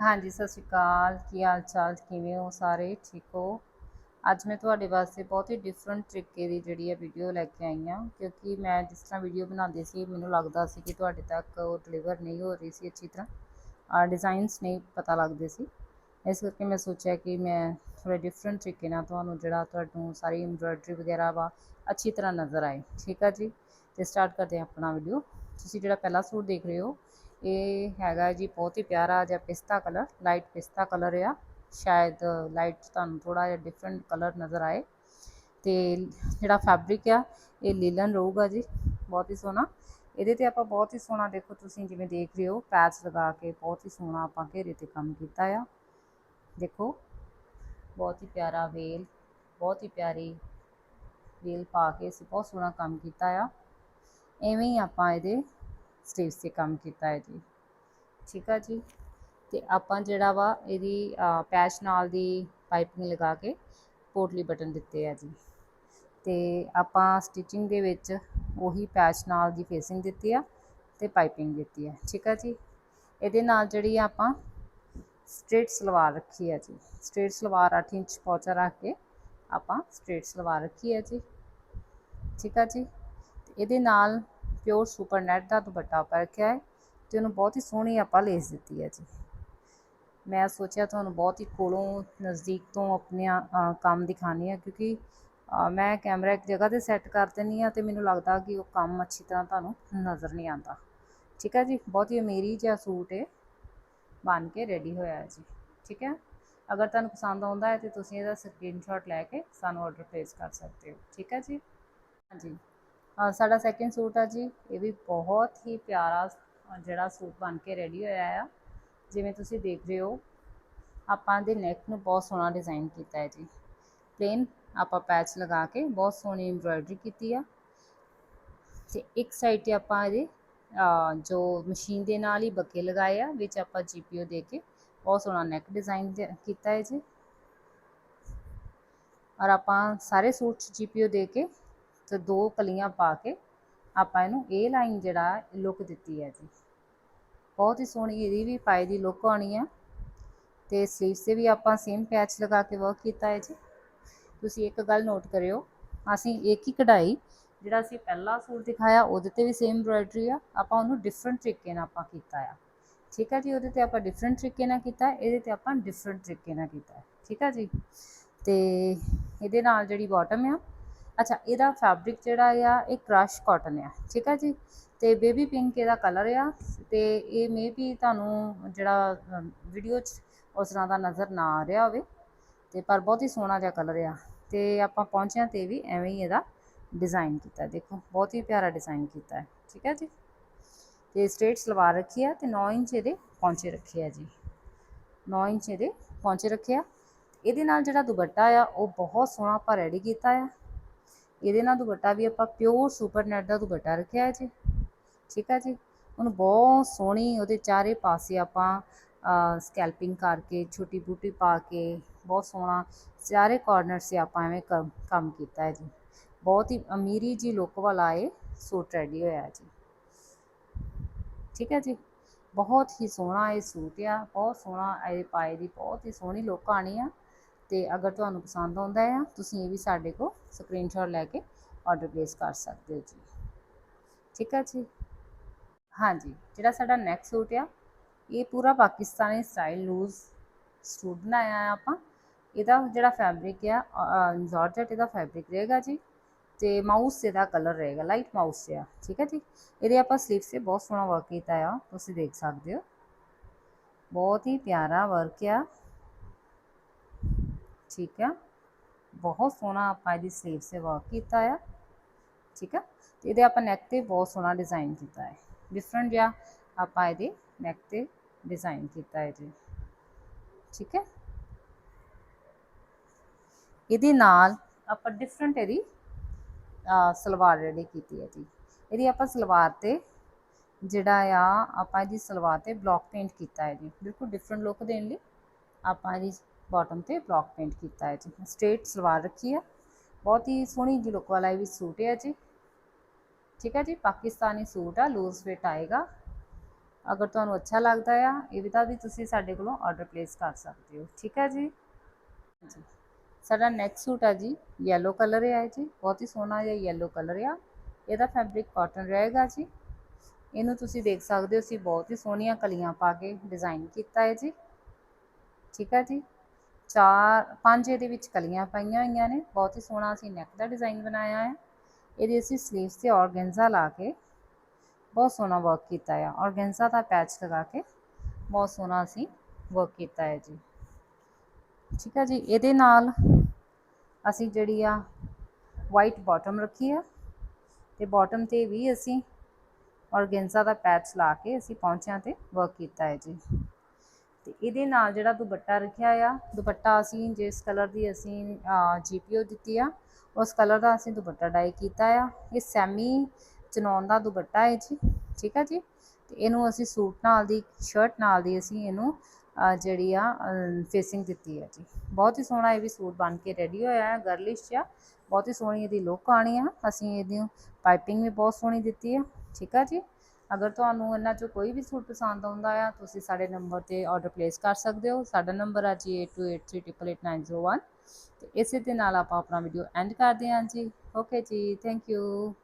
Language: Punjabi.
ਹਾਂਜੀ, ਸਤਿ ਸ਼੍ਰੀ ਅਕਾਲ। ਕੀ ਹਾਲ ਚਾਲ ਕਿਵੇਂ ਹੋ ਸਾਰੇ? ਠੀਕ ਹੋ? ਅੱਜ ਮੈਂ ਤੁਹਾਡੇ ਵਾਸਤੇ ਬਹੁਤ ਹੀ ਡਿਫਰੈਂਟ ਤਰੀਕੇ ਦੀ ਜਿਹੜੀ ਹੈ ਵੀਡੀਓ ਲੈ ਕੇ ਆਈ ਹਾਂ, ਕਿਉਂਕਿ ਮੈਂ ਜਿਸ ਤਰ੍ਹਾਂ ਵੀਡੀਓ ਬਣਾਉਂਦੀ ਸੀ, ਮੈਨੂੰ ਲੱਗਦਾ ਸੀ ਕਿ ਤੁਹਾਡੇ ਤੱਕ ਉਹ ਡਿਲੀਵਰ ਨਹੀਂ ਹੋ ਰਹੀ ਸੀ ਅੱਛੀ ਤਰ੍ਹਾਂ। ਆ ਡਿਜ਼ਾਈਨਸ ਨਹੀਂ ਪਤਾ ਲੱਗਦੇ ਸੀ। ਇਸ ਕਰਕੇ ਮੈਂ ਸੋਚਿਆ ਕਿ ਮੈਂ ਥੋੜਾ ਡਿਫਰੈਂਟ ਤਰੀਕੇ ਨਾਲ ਤੁਹਾਨੂੰ ਜਿਹੜਾ ਤੁਹਾਨੂੰ ਸਾਰੀ ਐਮਬ੍ਰੋਇਡਰੀ ਵਗੈਰਾ ਵਾ ਅੱਛੀ ਤਰ੍ਹਾਂ ਨਜ਼ਰ ਆਏ। ਠੀਕ ਆ ਜੀ? ਤੇ ਸਟਾਰਟ ਕਰਦੇ ਹਾਂ ਆਪਣਾ ਵੀਡੀਓ ਤੁਸੀਂ ਜਿਹੜਾ ਪਹਿਲਾ ਸੂਟ ਦੇਖ ਰਹੇ ਹੋ ਇਹ ਹੈਗਾ ਜੀ ਬਹੁਤ ਹੀ ਪਿਆਰਾ ਜਿਹਾ ਪਿਸਤਾ ਕਲਰ ਲਾਈਟ ਪਿਸਤਾ ਕਲਰ ਆ। ਸ਼ਾਇਦ ਲਾਈਟ ਤੁਹਾਨੂੰ ਥੋੜਾ ਜਿਹਾ ਡਿਫਰੈਂਟ ਕਲਰ ਨਜ਼ਰ ਆਏ। ਤੇ ਜਿਹੜਾ ਫੈਬਰਿਕ ਆ, ਇਹ ਲੀਲਨ ਰਹੂਗਾ ਜੀ, ਬਹੁਤ ਹੀ ਸੋਹਣਾ। ਇਹਦੇ ਤੇ ਆਪਾਂ ਬਹੁਤ ਹੀ ਸੋਹਣਾ ਦੇਖੋ ਤੁਸੀਂ ਜਿਵੇਂ ਦੇਖ ਰਹੇ ਹੋ ਪੈਚ ਲਗਾ ਕੇ ਬਹੁਤ ਹੀ ਸੋਹਣਾ ਆਪਾਂ ਘੇਰੇ ਤੇ ਕੰਮ ਕੀਤਾ ਆ। ਦੇਖੋ, ਬਹੁਤ ਹੀ ਪਿਆਰਾ ਵੇਲ, ਬਹੁਤ ਹੀ ਪਿਆਰੀ ਵੇਲ ਪਾ ਕੇ ਅਸੀਂ ਬਹੁਤ ਸੋਹਣਾ ਕੰਮ ਕੀਤਾ ਆ। ਐਵੇਂ ਹੀ ਆਪਾਂ ਇਹਦੇ ਸਟੇਜ ਤੇ ਕੰਮ ਕੀਤਾ ਹੈ ਜੀ। ਠੀਕ ਆ ਜੀ। ਤੇ ਆਪਾਂ ਜਿਹੜਾ ਵਾ ਇਹਦੀ ਪੈਚ ਨਾਲ ਦੀ ਪਾਈਪਿੰਗ ਲਗਾ ਕੇ ਪੋਟਲੀ ਬਟਨ ਦਿੱਤੇ ਆ ਜੀ। ਤੇ ਆਪਾਂ ਸਟਿਚਿੰਗ ਦੇ ਵਿੱਚ ਉਹੀ ਪੈਚ ਨਾਲ ਦੀ ਫੇਸਿੰਗ ਦਿੱਤੀ ਆ ਤੇ ਪਾਈਪਿੰਗ ਦਿੱਤੀ ਆ। ਠੀਕ ਆ ਜੀ। ਇਹਦੇ ਨਾਲ ਜਿਹੜੀ ਆਪਾਂ ਸਟ੍ਰੇਟ ਸਲਵਾਰ ਰੱਖੀ ਹੈ ਜੀ। ਸਟ੍ਰੇਟ ਸਲਵਾਰ 8 ਇੰਚ ਪੌਚਾ ਰੱਖ ਕੇ ਆਪਾਂ ਸਟ੍ਰੇਟ ਸਲਵਾਰ ਰੱਖੀ ਹੈ ਜੀ। ਠੀਕ ਆ ਜੀ। ਇਹਦੇ ਨਾਲ ਪਿਓਰ ਸੁਪਰ ਨੈਟ ਦਾ ਦੁਪੱਟਾ ਆਪਾਂ ਰੱਖਿਆ ਹੈ ਤੇ ਉਹਨੂੰ ਬਹੁਤ ਹੀ ਸੋਹਣੀ ਆਪਾਂ ਲੇਸ ਦਿੱਤੀ ਹੈ ਜੀ। ਮੈਂ ਸੋਚਿਆ ਤੁਹਾਨੂੰ ਬਹੁਤ ਹੀ ਕੋਲੋਂ ਨਜ਼ਦੀਕ ਤੋਂ ਆਪਣੇ ਕੰਮ ਦਿਖਾਣੀ ਹੈ ਕਿਉਂਕਿ ਮੈਂ ਕੈਮਰਾ ਇੱਕ ਜਗ੍ਹਾ ਤੇ ਸੈੱਟ ਕਰ ਦਿੰਨੀ ਆ ਤੇ ਮੈਨੂੰ ਲੱਗਦਾ ਕਿ ਉਹ ਕੰਮ ਅੱਛੀ ਤਰ੍ਹਾਂ ਤੁਹਾਨੂੰ ਨਜ਼ਰ ਨਹੀਂ ਆਉਂਦਾ। ਠੀਕ ਹੈ ਜੀ? ਬਹੁਤ ਹੀ ਅਮੀਰੀ ਜਿਹਾ ਸੂਟ ਹੈ ਬਣ ਕੇ ਰੈਡੀ ਹੋਇਆ ਹੈ ਜੀ। ਠੀਕ ਹੈ? ਅਗਰ ਤੁਹਾਨੂੰ ਪਸੰਦ ਆਉਂਦਾ ਹੈ ਤੇ ਤੁਸੀਂ ਇਹਦਾ ਸਕਰੀਨਸ਼ਾਟ ਲੈ ਕੇ ਸਾਨੂੰ ਆਰਡਰ ਪਲੇਸ ਕਰ ਸਕਦੇ ਹੋ। ਠੀਕ ਹੈ ਜੀ? ਹਾਂਜੀ। ਸਾਡਾ ਸੈਕਿੰਡ ਸੂਟ ਆ ਜੀ। ਇਹ ਵੀ ਬਹੁਤ ਹੀ ਪਿਆਰਾ ਜਿਹੜਾ ਸੂਟ ਬਣ ਕੇ ਰੈਡੀ ਹੋਇਆ ਆ। ਜਿਵੇਂ ਤੁਸੀਂ ਦੇਖ ਰਹੇ ਹੋ, ਆਪਾਂ ਦੇ ਨੈਕ ਨੂੰ ਬਹੁਤ ਸੋਹਣਾ ਡਿਜ਼ਾਈਨ ਕੀਤਾ ਹੈ ਜੀ। ਪਲੇਨ ਆਪਾਂ ਪੈਚ ਲਗਾ ਕੇ ਬਹੁਤ ਸੋਹਣੀ ਐਮਬ੍ਰੋਇਡਰੀ ਕੀਤੀ ਆ। ਤੇ ਇੱਕ ਸਾਈਡ ਤੇ ਆਪਾਂ ਇਹਦੇ ਜੋ ਮਸ਼ੀਨ ਦੇ ਨਾਲ ਹੀ ਬੱਕੇ ਲਗਾਏ ਆ, ਵਿੱਚ ਆਪਾਂ ਜੀਪੀਓ ਦੇ ਕੇ ਬਹੁਤ ਸੋਹਣਾ ਨੈਕ ਡਿਜ਼ਾਈਨ ਕੀਤਾ ਹੈ ਜੀ। ਔਰ ਆਪਾਂ ਸਾਰੇ ਸੂਟ 'ਚ ਜੀਪੀਓ ਦੇ ਕੇ ਤੇ ਦੋ ਕਲੀਆਂ ਪਾ ਕੇ ਆਪਾਂ ਇਹਨੂੰ ਇਹ ਲਾਈਨ ਜਿਹੜਾ ਲੁੱਕ ਦਿੱਤੀ ਹੈ ਜੀ। ਬਹੁਤ ਹੀ ਸੋਹਣੀ ਇਹਦੀ ਵੀ ਪਾਏ ਦੀ ਲੁੱਕ ਆਣੀ ਆ। ਤੇ ਸਲੀਵਸ ਤੇ ਵੀ ਆਪਾਂ ਸੇਮ ਪੈਚ ਲਗਾ ਕੇ ਵਰਕ ਕੀਤਾ ਹੈ ਜੀ। ਤੁਸੀਂ ਇੱਕ ਗੱਲ ਨੋਟ ਕਰਿਓ, ਅਸੀਂ ਇੱਕ ਹੀ ਕਢਾਈ ਜਿਹੜਾ ਅਸੀਂ ਪਹਿਲਾ ਸੂਟ ਦਿਖਾਇਆ, ਉਹਦੇ ਤੇ ਵੀ ਸੇਮ ਐਮਬ੍ਰੋਇਡਰੀ ਆ। ਆਪਾਂ ਉਹਨੂੰ ਡਿਫਰੈਂਟ ਤਰੀਕੇ ਨਾਲ ਆਪਾਂ ਕੀਤਾ ਆ। ਠੀਕ ਹੈ ਜੀ, ਉਹਦੇ ਤੇ ਆਪਾਂ ਡਿਫਰੈਂਟ ਤਰੀਕੇ ਨਾਲ ਕੀਤਾ, ਇਹਦੇ ਤੇ ਆਪਾਂ ਡਿਫਰੈਂਟ ਤਰੀਕੇ ਨਾਲ ਕੀਤਾ। ਠੀਕ ਹੈ ਜੀ? ਤੇ ਇਹਦੇ ਨਾਲ ਜਿਹੜੀ ਬਾਟਮ ਆ ਅੱਛਾ, ਇਹਦਾ ਫੈਬਰਿਕ ਜਿਹੜਾ ਆ, ਇਹ ਕ੍ਰਸ਼ ਕਾਟਨ ਆ, ਠੀਕ ਆ ਜੀ? ਤੇ ਬੇਬੀ ਪਿੰਕ ਇਹਦਾ ਕਲਰ ਆ, ਤੇ ਇਹ ਮੇ ਵੀ ਤੁਹਾਨੂੰ ਜਿਹੜਾ ਵੀਡੀਓ 'ਚ ਉਸ ਤਰ੍ਹਾਂ ਦਾ ਨਜ਼ਰ ਨਾ ਆ ਰਿਹਾ ਹੋਵੇ, ਤੇ ਪਰ ਬਹੁਤ ਹੀ ਸੋਹਣਾ ਜਿਹਾ ਕਲਰ ਆ। ਤੇ ਆਪਾਂ ਪਹੁੰਚਿਆਂ ਤੇ ਵੀ ਐਵੇਂ ਹੀ ਇਹਦਾ ਡਿਜ਼ਾਈਨ ਕੀਤਾ, ਦੇਖੋ, ਬਹੁਤ ਹੀ ਪਿਆਰਾ ਡਿਜ਼ਾਈਨ ਕੀਤਾ ਹੈ, ਠੀਕ ਹੈ ਜੀ? ਤੇ ਸਟ੍ਰੇਟ ਸਲਵਾਰ ਰੱਖੀ ਆ ਤੇ 9 ਇੰਚ ਇਹਦੇ ਪੌਂਚੇ ਰੱਖੇ ਆ ਜੀ। 9 ਇੰਚ ਇਹਦੇ ਪੌਂਚੇ ਰੱਖੇ ਆ। ਇਹਦੇ ਨਾਲ ਜਿਹੜਾ ਦੁਪੱਟਾ ਆ, ਉਹ ਬਹੁਤ ਸੋਹਣਾ ਆਪਾਂ ਰੈਡੀ ਕੀਤਾ ਆ। ਇਹਦੇ ਨਾਲ ਦੁਪੱਟਾ ਵੀ ਆਪਾਂ ਪਿਓਰ ਸੁਪਰ ਨੈਟ ਦਾ ਦੁਪੱਟਾ ਰੱਖਿਆ ਜੀ। ਠੀਕ ਹੈ ਜੀ? ਉਹਨੂੰ ਬਹੁਤ ਸੋਹਣੀ ਉਹਦੇ ਚਾਰੇ ਪਾਸੇ ਆਪਾਂ ਸਕੈਲਪਿੰਗ ਕਰਕੇ, ਛੋਟੀ ਬੂਟੀ ਪਾ ਕੇ, ਬਹੁਤ ਸੋਹਣਾ ਚਾਰੇ ਕਾਰਨਰ ਸੇ ਆਪਾਂ ਐਵੇਂ ਕੰਮ ਕੀਤਾ ਹੈ ਜੀ। ਬਹੁਤ ਹੀ ਅਮੀਰੀ ਜੀ ਲੁੱਕ ਵਾਲਾ ਇਹ ਸੂਟ ਰੈਡੀ ਹੋਇਆ ਜੀ। ਠੀਕ ਹੈ ਜੀ? ਬਹੁਤ ਹੀ ਸੋਹਣਾ ਇਹ ਸੂਟ ਆ, ਬਹੁਤ ਸੋਹਣਾ ਇਹ ਪਾਏ ਦੀ, ਬਹੁਤ ਹੀ ਸੋਹਣੀ ਲੁੱਕ ਆਣੀ ਆ। ਤੇ ਅਗਰ ਤੁਹਾਨੂੰ ਪਸੰਦ ਆਉਂਦਾ ਆ, ਤੁਸੀਂ ਇਹ ਵੀ ਸਾਡੇ ਕੋਲ ਸਕਰੀਨਸ਼ਾਟ ਲੈ ਕੇ ਆਰਡਰ ਪਲੇਸ ਕਰ ਸਕਦੇ ਹੋ ਜੀ। ਠੀਕ ਹੈ ਜੀ? ਹਾਂਜੀ, ਜਿਹੜਾ ਸਾਡਾ ਨੈਕਸਟ ਸੂਟ ਆ, ਇਹ ਪੂਰਾ ਪਾਕਿਸਤਾਨੀ ਸਟਾਈਲ ਲੂਜ਼ ਸੂਟ ਬਣਾਇਆ ਆ ਆਪਾਂ। ਇਹਦਾ ਜਿਹੜਾ ਫੈਬਰਿਕ ਆ ਜਾਰਜਟ ਇਹਦਾ ਫੈਬਰਿਕ ਰਹੇਗਾ ਜੀ ਤੇ ਮਾਊਸ ਇਹਦਾ ਕਲਰ ਰਹੇਗਾ ਲਾਈਟ ਮਾਊਸ ਆ ਠੀਕ ਹੈ ਜੀ? ਇਹਦੇ ਆਪਾਂ ਸਲੀਵਸ ਤੇ ਬਹੁਤ ਸੋਹਣਾ ਵਰਕ ਕੀਤਾ ਆ, ਤੁਸੀਂ ਦੇਖ ਸਕਦੇ ਹੋ। ਬਹੁਤ ਹੀ ਪਿਆਰਾ ਵਰਕ ਆ। ਠੀਕ ਹੈ ਬਹੁਤ ਸੋਹਣਾ ਆਪਾਂ ਇਹਦੀ ਸਲੀਵ ਸੇ ਵਰਕ ਕੀਤਾ ਆ। ਠੀਕ ਹੈ ਤੇ ਇਹਦੇ ਆਪਾਂ ਨੈਕ ਤੇ ਬਹੁਤ ਸੋਹਣਾ ਡਿਜ਼ਾਈਨ ਕੀਤਾ ਹੈ। ਡਿਫਰੈਂਟ ਜਿਹਾ ਆਪਾਂ ਇਹਦੇ ਨੈਕ ਤੇ ਡਿਜ਼ਾਈਨ ਕੀਤਾ ਹੈ ਜੀ ਠੀਕ ਹੈ। ਇਹਦੇ ਨਾਲ ਆਪਾਂ ਡਿਫਰੈਂਟ ਇਹਦੀ ਸਲਵਾਰ ਰੈਡੀ ਕੀਤੀ ਹੈ ਜੀ। ਇਹਦੀ ਆਪਾਂ ਸਲਵਾਰ ਤੇ ਜਿਹੜਾ ਆ, ਆਪਾਂ ਇਹਦੀ ਸਲਵਾਰ ਤੇ ਬਲੌਕ ਪੇਂਟ ਕੀਤਾ ਹੈ ਜੀ। ਬਿਲਕੁਲ ਡਿਫਰੈਂਟ ਲੁੱਕ ਦੇਣ ਲਈ ਆਪਾਂ ਇਹਦੀ ਬਾਟਮ ਤੇ ਬਲੌਕ ਪੇਂਟ ਕੀਤਾ ਹੈ ਜੀ। ਸਟ੍ਰੇਟ ਸਲਵਾਰ ਰੱਖੀ ਹੈ। ਬਹੁਤ ਹੀ ਸੋਹਣੀ ਜੀ ਲੁੱਕ ਵਾਲਾ ਇਹ ਵੀ ਸੂਟ ਹੈ ਜੀ। ਠੀਕ ਹੈ ਜੀ, ਪਾਕਿਸਤਾਨੀ ਸੂਟ ਆ ਲੂਜ਼ ਫਿਟ ਆਏਗਾ। ਅਗਰ ਤੁਹਾਨੂੰ ਅੱਛਾ ਲੱਗਦਾ ਆ, ਇਹ ਵੀ ਤਾਂ ਵੀ ਤੁਸੀਂ ਸਾਡੇ ਕੋਲੋਂ ਆਰਡਰ ਪਲੇਸ ਕਰ ਸਕਦੇ ਹੋ। ਠੀਕ ਹੈ ਜੀ? ਜੀ ਸਾਡਾ ਨੈਕਸਟ ਸੂਟ ਆ ਜੀ, yellow ਕਲਰ ਹੈ ਜੀ। ਬਹੁਤ ਹੀ ਸੋਹਣਾ ਜਿਹਾ yellow ਕਲਰ ਆ। ਇਹਦਾ ਫੈਬਰਿਕ ਕਾਟਨ ਰਹੇਗਾ ਜੀ। ਇਹਨੂੰ ਤੁਸੀਂ ਦੇਖ ਸਕਦੇ ਹੋ, ਅਸੀਂ ਬਹੁਤ ਹੀ ਸੋਹਣੀਆਂ ਕਲੀਆਂ ਪਾ ਕੇ ਡਿਜ਼ਾਈਨ ਕੀਤਾ ਹੈ ਜੀ। ਠੀਕ ਹੈ ਜੀ? ਚਾਰ, ਪੰਜ ਇਹਦੇ ਵਿੱਚ ਕਲੀਆਂ ਪਾਈਆਂ ਹੋਈਆਂ ਨੇ। ਬਹੁਤ ਹੀ ਸੋਹਣਾ ਅਸੀਂ ਨੈਕ ਦਾ ਡਿਜ਼ਾਈਨ ਬਣਾਇਆ ਹੈ। ਇਹਦੇ ਅਸੀਂ ਸਲੀਵਸ ਤੇ ਔਰਗੈਂਜ਼ਾ ਲਾ ਕੇ ਬਹੁਤ ਸੋਹਣਾ ਵਰਕ ਕੀਤਾ ਹੈ ਔਰਗੈਂਜ਼ਾ ਦਾ ਪੈਚ ਲਗਾ ਕੇ ਬਹੁਤ ਸੋਹਣਾ ਅਸੀਂ ਵਰਕ ਕੀਤਾ ਹੈ ਜੀ। ਠੀਕ ਹੈ ਜੀ, ਇਹਦੇ ਨਾਲ ਅਸੀਂ ਜਿਹੜੀ ਆ ਵਾਈਟ ਬਾਟਮ ਰੱਖੀ ਆ ਤੇ ਬਾਟਮ ਤੇ ਵੀ ਅਸੀਂ ਔਰਗੈਂਜ਼ਾ ਦਾ ਪੈਚ ਲਾ ਕੇ ਅਸੀਂ ਪੌਂਚਿਆਂ ਤੇ ਵਰਕ ਕੀਤਾ ਹੈ ਜੀ। ਤੇ ਇਹਦੇ ਨਾਲ ਜਿਹੜਾ ਦੁਪੱਟਾ ਰੱਖਿਆ ਆ, ਦੁਪੱਟਾ ਅਸੀਂ ਜਿਸ ਕਲਰ ਦੀ ਅਸੀਂ ਜੀਪੀਓ ਦਿੱਤੀ ਆ, ਉਸ ਕਲਰ ਦਾ ਅਸੀਂ ਦੁਪੱਟਾ ਡਾਈ ਕੀਤਾ ਆ। ਇਹ ਸੈਮੀ ਚਨੌਨ ਦਾ ਦੁਪੱਟਾ ਹੈ ਜੀ, ਠੀਕ ਆ ਜੀ? ਤੇ ਇਹਨੂੰ ਅਸੀਂ ਸੂਟ ਨਾਲ ਦੀ ਸ਼ਰਟ ਨਾਲ ਦੀ ਅਸੀਂ ਇਹਨੂੰ ਜਿਹੜੀ ਆ ਫੇਸਿੰਗ ਦਿੱਤੀ ਹੈ ਜੀ। ਬਹੁਤ ਹੀ ਸੋਹਣਾ ਇਹ ਵੀ ਸੂਟ ਬਣ ਕੇ ਰੈਡੀ ਹੋਇਆ ਹੈ ਗਰਲਿਸ਼ ਆ ਬਹੁਤ ਹੀ ਸੋਹਣੀ ਇਹਦੀ ਲੁੱਕ ਆਣੀ ਆ। ਅਸੀਂ ਇਹਦੀ ਪਾਈਪਿੰਗ ਵੀ ਬਹੁਤ ਸੋਹਣੀ ਦਿੱਤੀ ਆ, ਠੀਕ ਆ ਜੀ? ਅਗਰ ਤੁਹਾਨੂੰ ਇਹਨਾਂ ਚੋਂ ਕੋਈ ਵੀ ਸੂਟ ਪਸੰਦ ਆਉਂਦਾ ਆ, ਤੁਸੀਂ ਸਾਡੇ ਨੰਬਰ ਤੇ ਆਰਡਰ ਪਲੇਸ ਕਰ ਸਕਦੇ ਹੋ। ਸਾਡਾ ਨੰਬਰ ਆ ਜੀ 8283888901 ਤੇ ਇਸੇ ਦੇ ਨਾਲ ਆਪਾਂ ਆਪਣਾ ਵੀਡੀਓ ਐਂਡ ਕਰਦੇ ਹਾਂ ਜੀ। ਓਕੇ ਜੀ ਥੈਂਕ ਯੂ